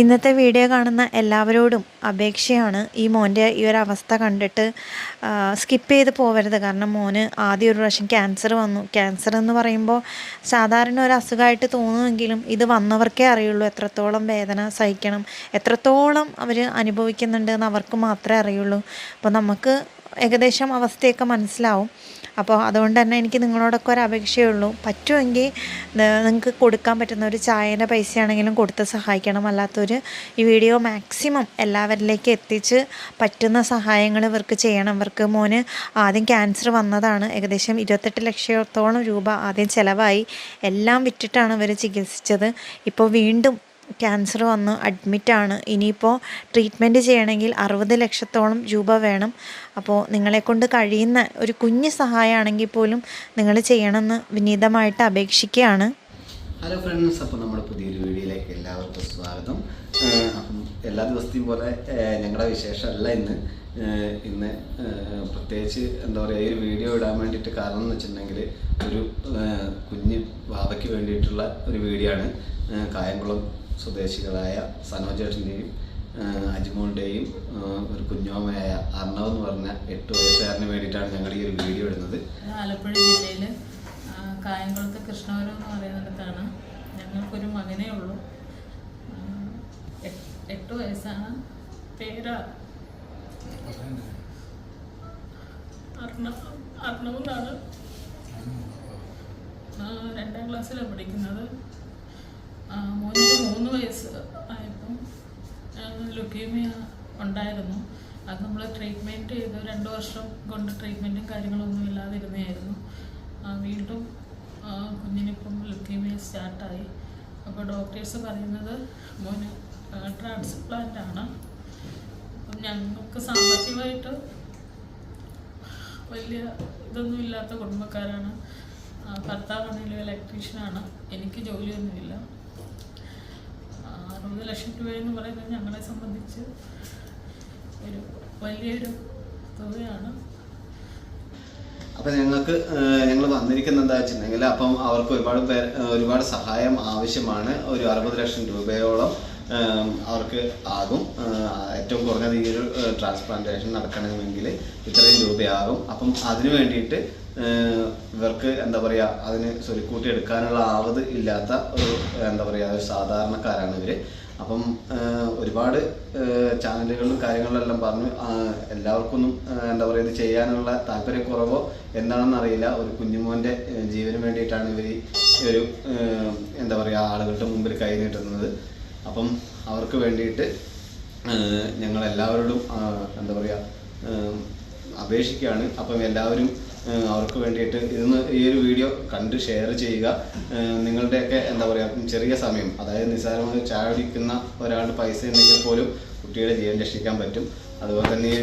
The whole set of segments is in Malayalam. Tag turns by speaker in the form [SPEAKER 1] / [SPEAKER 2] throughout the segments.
[SPEAKER 1] ഇന്നത്തെ വീഡിയോ കാണുന്ന എല്ലാവരോടും അപേക്ഷയാണ്. ഈ മോന്റെ ഈ ഒരു അവസ്ഥ കണ്ടിട്ട് സ്കിപ്പ് ചെയ്ത് പോകരുത് കാരണം മോന് ആദ്യം ഒരു പ്രാവശ്യം ക്യാൻസർ വന്നു. ക്യാൻസർ എന്ന് പറയുമ്പോൾ സാധാരണ ഒരു അസുഖമായിട്ട് തോന്നുമെങ്കിലും ഇത് വന്നവർക്കേ അറിയുള്ളൂ. എത്രത്തോളം വേദന സഹിക്കണം എത്രത്തോളം അവർ അനുഭവിക്കുന്നുണ്ട് എന്ന് അവർക്ക് മാത്രമേ അറിയുള്ളൂ. അപ്പോൾ നമുക്ക് ഏകദേശം അവസ്ഥയൊക്കെ മനസ്സിലാവും. അപ്പോൾ അതുകൊണ്ട് തന്നെ എനിക്ക് നിങ്ങളോടൊക്കെ ഒരു അപേക്ഷയേ ഉള്ളൂ. പറ്റുമെങ്കിൽ നിങ്ങൾക്ക് കൊടുക്കാൻ പറ്റുന്ന ഒരു ചായേന്റെ പൈസയാണെങ്കിലും കൊടുത്ത് സഹായിക്കണം. അല്ലാത്തൊരു ഈ വീഡിയോ മാക്സിമം എല്ലാവരിലേക്ക് എത്തിച്ച് പറ്റുന്ന സഹായങ്ങൾ ഇവർക്ക് ചെയ്യണം. ഇവർക്ക് മോന് ആദ്യം ക്യാൻസർ വന്നതാണ്. ഏകദേശം ഇരുപത്തെട്ട് ലക്ഷത്തോളം രൂപ ആദ്യം ചിലവായി. എല്ലാം വിറ്റിട്ടാണ് ഇവർ ചികിത്സിച്ചത്. ഇപ്പോൾ വീണ്ടും ക്യാൻസർ വന്ന് അഡ്മിറ്റാണ് ഇനിയിപ്പോൾ ട്രീറ്റ്മെന്റ് ചെയ്യണമെങ്കിൽ അറുപത് ലക്ഷത്തോളം രൂപ വേണം. അപ്പോൾ നിങ്ങളെക്കൊണ്ട് കഴിയുന്ന ഒരു കുഞ്ഞ് സഹായമാണെങ്കിൽ പോലും നിങ്ങൾ ചെയ്യണമെന്ന് വിനീതമായിട്ട് അപേക്ഷിക്കുകയാണ്.
[SPEAKER 2] ഹലോ ഫ്രണ്ട്സ് അപ്പോൾ നമ്മുടെ പുതിയൊരു വീഡിയോയിലേക്ക് എല്ലാവർക്കും സ്വാഗതം. അപ്പം എല്ലാ ദിവസത്തെയും പോലെ ഞങ്ങളുടെ വിശേഷമല്ല ഇന്ന്. ഇന്ന് പ്രത്യേകിച്ച് എന്താ പറയുക ഈ ഒരു വീഡിയോ ഇടാൻ വേണ്ടിയിട്ട് കാരണം എന്ന് വെച്ചിട്ടുണ്ടെങ്കിൽ ഒരു കുഞ്ഞ് വാവയ്ക്ക് വേണ്ടിയിട്ടുള്ള ഒരു വീഡിയോ ആണ്. കായംകുളം സ്വദേശികളായ സനോജേട്ടന്റെയും അജ്മോളുടെയും ഏഹ് ഒരു കുഞ്ഞോമയായ അർണവ് എന്ന് പറഞ്ഞ എട്ട് വയസ്സുകാരന് വേണ്ടിയിട്ടാണ് ഞങ്ങൾ ഈ ഒരു വീഡിയോ ഇടുന്നത്.
[SPEAKER 3] ആലപ്പുഴ ജില്ലയിൽ കായംകുളത്ത് കൃഷ്ണപുരം എന്ന് പറയുന്നിടത്താണ് ഞങ്ങൾക്കൊരു മകനേ ഉള്ളൂ. എട്ട് വയസ്സാണ് പേര് അർണവ് അർണവ് എന്നാണ് രണ്ടാം ക്ലാസ്സിലാണ് പഠിക്കുന്നത്. മോനിക്ക് മൂന്ന് വയസ്സ് ആയപ്പം ലുക്കീമിയ ഉണ്ടായിരുന്നു. അത് നമ്മൾ ട്രീറ്റ്മെന്റ് ചെയ്ത് രണ്ട് വർഷം കൊണ്ട് ട്രീറ്റ്മെന്റും കാര്യങ്ങളൊന്നും ഇല്ലാതിരുന്നതായിരുന്നു. വീണ്ടും കുഞ്ഞിനിപ്പം ലുക്കീമിയ സ്റ്റാർട്ടായി. അപ്പോൾ ഡോക്ടേഴ്സ് പറയുന്നത് മോന് ട്രാൻസ്പ്ലാന്റ് ആണ്. അപ്പം ഞങ്ങൾക്ക് സാമ്പത്തികമായിട്ട് വലിയ ഇതൊന്നും ഇല്ലാത്ത കുടുംബക്കാരാണ്. ഭർത്താവാണെങ്കിലും ഇലക്ട്രീഷ്യനാണ് എനിക്ക് ജോലിയൊന്നുമില്ല. ആ, ലക്ഷം രൂപ എന്ന് പറയുന്നത് ഞങ്ങളെ സംബന്ധിച്ച് ഒരു വലിയൊരു തുകയാണ്.
[SPEAKER 2] അപ്പം ഞങ്ങൾക്ക് ഞങ്ങൾ വന്നിരിക്കുന്നത് എന്താ വെച്ചിട്ടുണ്ടെങ്കിൽ അപ്പം അവർക്ക് ഒരുപാട് പേർ ഒരുപാട് സഹായം ആവശ്യമാണ്. ഒരു അറുപത് ലക്ഷം രൂപയോളം അവർക്ക് ആകും. ഏറ്റവും കുറഞ്ഞ ഈ ഒരു ട്രാൻസ്പ്ലാന്റേഷൻ നടക്കണമെങ്കിൽ ഇത്രയും രൂപയാകും. അപ്പം അതിനു വേണ്ടിയിട്ട് ഇവർക്ക് എന്താ പറയുക അതിന് സ്വരുക്കൂട്ടി എടുക്കാനുള്ള ആവത് ഇല്ലാത്ത ഒരു എന്താ പറയുക ഒരു സാധാരണക്കാരാണ് ഇവർ അപ്പം ഒരുപാട് ചാനലുകളിലും കാര്യങ്ങളിലെല്ലാം പറഞ്ഞു എല്ലാവർക്കൊന്നും എന്താ പറയുക ഇത് ചെയ്യാനുള്ള താല്പര്യക്കുറവോ എന്താണെന്ന് അറിയില്ല. ഒരു കുഞ്ഞുമോന്റെ ജീവന് വേണ്ടിയിട്ടാണ് ഇവർ ഒരു എന്താ പറയുക ആളുകളുടെ മുമ്പിൽ കൈ നീട്ടുന്നത്. അപ്പം അവർക്ക് വേണ്ടിയിട്ട് ഞങ്ങൾ എല്ലാവരോടും എന്താ പറയുക അപേക്ഷിക്കുകയാണ്. അപ്പം എല്ലാവരും അവർക്ക് വേണ്ടിയിട്ട് ഇന്ന് ഈ ഒരു വീഡിയോ കണ്ട് ഷെയർ ചെയ്യുക. നിങ്ങളുടെയൊക്കെ എന്താ പറയുക ചെറിയ സമയം അതായത് നിസ്സാരമായി ചായ കുടിക്കുന്ന ഒരാളുടെ പൈസ ഉണ്ടെങ്കിൽ പോലും കുട്ടിയുടെ ജീവൻ രക്ഷിക്കാൻ പറ്റും. അതുപോലെ തന്നെ ഈ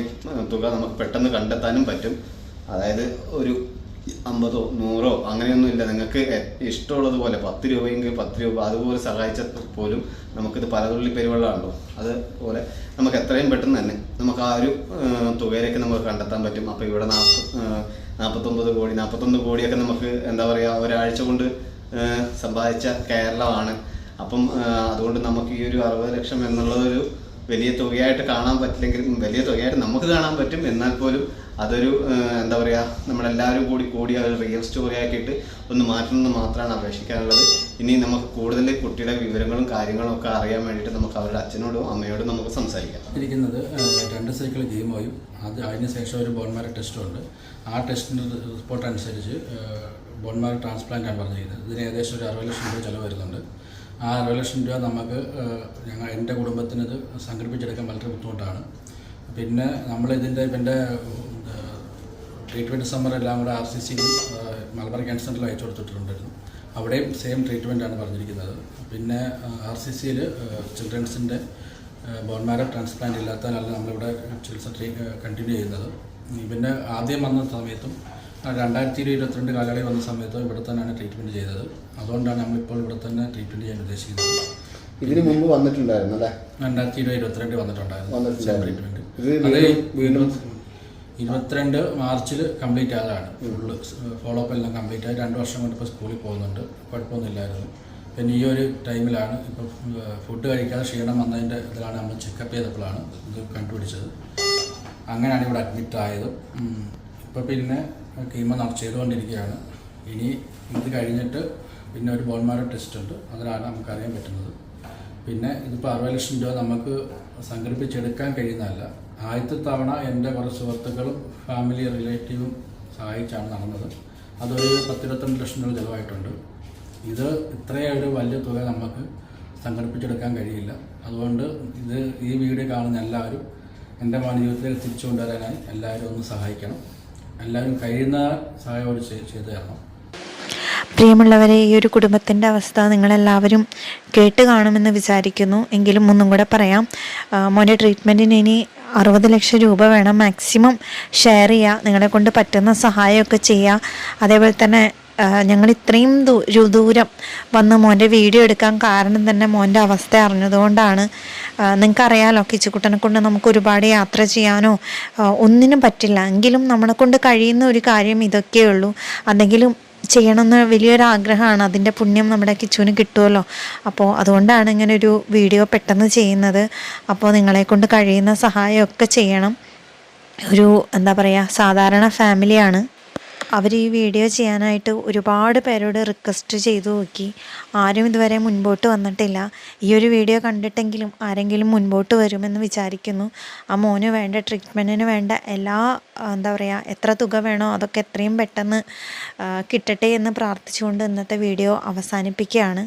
[SPEAKER 2] തുക നമുക്ക് പെട്ടെന്ന് കണ്ടെത്താനും പറ്റും. അതായത് ഒരു അമ്പതോ നൂറോ അങ്ങനെയൊന്നും ഇല്ല നിങ്ങൾക്ക് ഇഷ്ടമുള്ളത് ഇഷ്ടമുള്ളതുപോലെ പത്ത് രൂപയെങ്കിൽ പത്ത് രൂപ അതുപോലെ സഹായിച്ചാൽ പോലും നമുക്കിത് പലതുള്ളി പെരുവെള്ളമാണല്ലോ അതുപോലെ നമുക്ക് എത്രയും പെട്ടെന്ന് തന്നെ നമുക്ക് ആ ഒരു തുകയിലേക്ക് നമുക്ക് കണ്ടെത്താൻ പറ്റും. അപ്പോൾ ഇവിടെ നാൽപ്പ നാൽപ്പത്തൊമ്പത് കോടി നാൽപ്പത്തൊന്ന് കോടിയൊക്കെ നമുക്ക് എന്താ പറയുക ഒരാഴ്ച കൊണ്ട് സമ്പാദിച്ച കേരളമാണ്. അപ്പം അതുകൊണ്ട് നമുക്ക് ഈ ഒരു അറുപത് ലക്ഷം എന്നുള്ളതൊരു വലിയ തുകയായിട്ട് കാണാൻ പറ്റില്ലെങ്കിലും വലിയ തുകയായിട്ട് നമുക്ക് കാണാൻ പറ്റും. എന്നാൽ പോലും അതൊരു എന്താ പറയുക നമ്മളെല്ലാവരും കൂടി കൂടി അത് റിയൽ സ്റ്റോറി ആക്കിയിട്ട് ഒന്ന് മാറ്റണമെന്ന് മാത്രമാണ് അപേക്ഷിക്കാനുള്ളത്. ഇനി നമുക്ക് കൂടുതൽ കുട്ടിയുടെ വിവരങ്ങളും കാര്യങ്ങളും ഒക്കെ അറിയാൻ വേണ്ടിയിട്ട് നമുക്ക് അവരുടെ അച്ഛനോടും അമ്മയോടും നമുക്ക് സംസാരിക്കാം.
[SPEAKER 4] ഇരിക്കുന്നത് രണ്ട് സൈക്കിൾ ഗെയിമായും അത് അതിന് ശേഷം ഒരു ബോൺമാര ടെസ്റ്റും ഉണ്ട്. ആ ടെസ്റ്റിന്റെ റിപ്പോർട്ട് അനുസരിച്ച് ബോൺമാര ട്രാൻസ്പ്ലാന്റ് ആണ് പറഞ്ഞിരിക്കുന്നത്. ഇതിന് ഏകദേശം ഒരു അറുപത് ലക്ഷം രൂപ ചിലവ് വരുന്നുണ്ട്. ആ അറുപത് ലക്ഷം രൂപ നമുക്ക് ഞങ്ങൾ എന്റെ കുടുംബത്തിന് ഇത് സംഘടിപ്പിച്ചെടുക്കാൻ വളരെ ബുദ്ധിമുട്ടാണ്. പിന്നെ നമ്മളിതിന്റെ എന്റെ ട്രീറ്റ്മെന്റ് സമ്മർ എല്ലാം കൂടെ R C C Malabar cancer സെന്ററിൽ അയച്ചു കൊടുത്തിട്ടുണ്ടായിരുന്നു. അവിടെയും സെയിം ട്രീറ്റ്മെന്റ് ആണ് പറഞ്ഞിരിക്കുന്നത്. പിന്നെ ആർ സി സിയിൽ ചിൽഡ്രൻസിന്റെ ബോൺമാരോ ട്രാൻസ്പ്ലാന്റ് ഇല്ലാത്തതിനല്ല നമ്മളിവിടെ ചികിത്സ കണ്ടിന്യൂ ചെയ്യുന്നത്. പിന്നെ ആദ്യം വന്ന സമയത്തും രണ്ടായിരത്തി ഇരുപത്തിരണ്ട് കാലയളവിൽ വന്ന സമയത്ത് ഇവിടെ തന്നെയാണ് ട്രീറ്റ്മെന്റ് ചെയ്തത്. അതുകൊണ്ടാണ് നമ്മളിപ്പോൾ ഇവിടെ തന്നെ ട്രീറ്റ്മെന്റ് ചെയ്യാൻ ഉദ്ദേശിക്കുന്നത്.
[SPEAKER 2] ഇതിന് മുമ്പ് വന്നിട്ടുണ്ടായിരുന്നു അല്ലേ?
[SPEAKER 4] രണ്ടായിരത്തി ഇരുപത് ഇരുപത്തിരണ്ട് വന്നിട്ടുണ്ടായിരുന്നു. അത്
[SPEAKER 2] വീണ്ടും
[SPEAKER 4] ഇരുപത്തിരണ്ട് മാർച്ചിൽ കംപ്ലീറ്റ് ആയതാണ്. ഫുള്ള് ഫോളോ അപ്പ് എല്ലാം കംപ്ലീറ്റ് ആയി. രണ്ട് വർഷം കൊണ്ട് ഇപ്പോൾ സ്കൂളിൽ പോകുന്നുണ്ട്. കുഴപ്പമൊന്നുമില്ലായിരുന്നു. പിന്നെ ഈ ഒരു ടൈമിലാണ് ഇപ്പോൾ ഫുഡ് കഴിക്കാതെ ക്ഷീണം വന്നതിന്റെ ഇതിലാണ് നമ്മൾ ചെക്കപ്പ് ചെയ്തപ്പോഴാണ് ഇത് കണ്ടുപിടിച്ചത്. അങ്ങനെയാണ് ഇവിടെ അഡ്മിറ്റ് ആയത്. ഇപ്പോൾ പിന്നെ കീമോ നടത്തി ചെയ്തുകൊണ്ടിരിക്കുകയാണ്. ഇനി ഇത് കഴിഞ്ഞിട്ട് പിന്നെ ഒരു ബോൺമാരോ ടെസ്റ്റ് ഉണ്ട്. അതിലാണ് നമുക്കറിയാൻ പറ്റുന്നത്. പിന്നെ ഇതിപ്പോൾ അറുപത് ലക്ഷം രൂപ നമുക്ക് സംഘടിപ്പിച്ചെടുക്കാൻ കഴിയുന്നതല്ല. ആദ്യത്തെ തവണ എന്റെ കുറച്ച് സുഹൃത്തുക്കളും ഫാമിലി റിലേറ്റീവും സഹായിച്ചാണ് നടന്നത്. അതൊരു പത്തിരുപത്തിരണ്ട് ലക്ഷം രൂപ ചിലവായിട്ടുണ്ട്. ഇത് ഇത്രയും ഒരു വലിയ തുക നമുക്ക് സംഘടിപ്പിച്ചെടുക്കാൻ കഴിയില്ല. അതുകൊണ്ട് ഇത് ഈ വീഡിയോ കാണുന്ന എല്ലാവരും എന്റെ മോൻ ജീവിതത്തിലേക്ക് തിരിച്ചു കൊണ്ടുവരാനായി എല്ലാവരും ഒന്ന് സഹായിക്കണം. എല്ലാവരും കഴിയുന്ന സഹായം അവർ ചെയ്- ചെയ്തു തരണം.
[SPEAKER 1] പ്രിയമുള്ളവരെ ഈ ഒരു കുടുംബത്തിന്റെ അവസ്ഥ നിങ്ങളെല്ലാവരും കേട്ട് കാണുമെന്ന് വിചാരിക്കുന്നു. എങ്കിലും ഒന്നും കൂടെ പറയാം. മോന്റെ ട്രീറ്റ്മെന്റിന് ഇനി അറുപത് ലക്ഷം രൂപ വേണം. മാക്സിമം ഷെയർ ചെയ്യുക നിങ്ങളെ കൊണ്ട് പറ്റുന്ന സഹായമൊക്കെ ചെയ്യുക അതേപോലെ തന്നെ ഞങ്ങൾ ഇത്രയും ദൂരം വന്ന് മോന്റെ വീഡിയോ എടുക്കാൻ കാരണം തന്നെ മോന്റെ അവസ്ഥ അറിഞ്ഞതുകൊണ്ടാണ്. നിങ്ങൾക്കറിയാലോ കിച്ചുക്കുട്ടനെ കൊണ്ട് നമുക്ക് ഒരുപാട് യാത്ര ചെയ്യാനോ ഒന്നിനും പറ്റില്ല. എങ്കിലും നമ്മളെ കൊണ്ട് കഴിയുന്ന ഒരു കാര്യം ഇതൊക്കെയേ ഉള്ളൂ അതെങ്കിലും ചെയ്യണമെന്ന് വലിയൊരു ആഗ്രഹമാണ് അതിന്റെ പുണ്യം നമ്മുടെ കിച്ചുവിന് കിട്ടുമല്ലോ. അപ്പോൾ അതുകൊണ്ടാണ് ഇങ്ങനെ ഒരു വീഡിയോ പെട്ടെന്ന് ചെയ്യുന്നത്. അപ്പോൾ നിങ്ങളെ കൊണ്ട് കഴിയുന്ന സഹായമൊക്കെ ചെയ്യണം. ഒരു എന്താ പറയുക സാധാരണ ഫാമിലിയാണ് അവർ ഈ വീഡിയോ ചെയ്യാനായിട്ട് ഒരുപാട് പേരോട് റിക്വസ്റ്റ് ചെയ്തു നോക്കി. ആരും ഇതുവരെ മുൻപോട്ട് വന്നിട്ടില്ല. ഈ ഒരു വീഡിയോ കണ്ടിട്ടെങ്കിലും ആരെങ്കിലും മുൻപോട്ട് വരുമെന്ന് വിചാരിക്കുന്നു. ആ മോന് വേണ്ട ട്രീറ്റ്മെന്റിന് വേണ്ട എല്ലാ എന്താ പറയുക എത്ര തുക വേണോ അതൊക്കെ എത്രയും പെട്ടെന്ന് കിട്ടട്ടെ എന്ന് പ്രാർത്ഥിച്ചുകൊണ്ട് ഇന്നത്തെ വീഡിയോ അവസാനിപ്പിക്കുകയാണ്.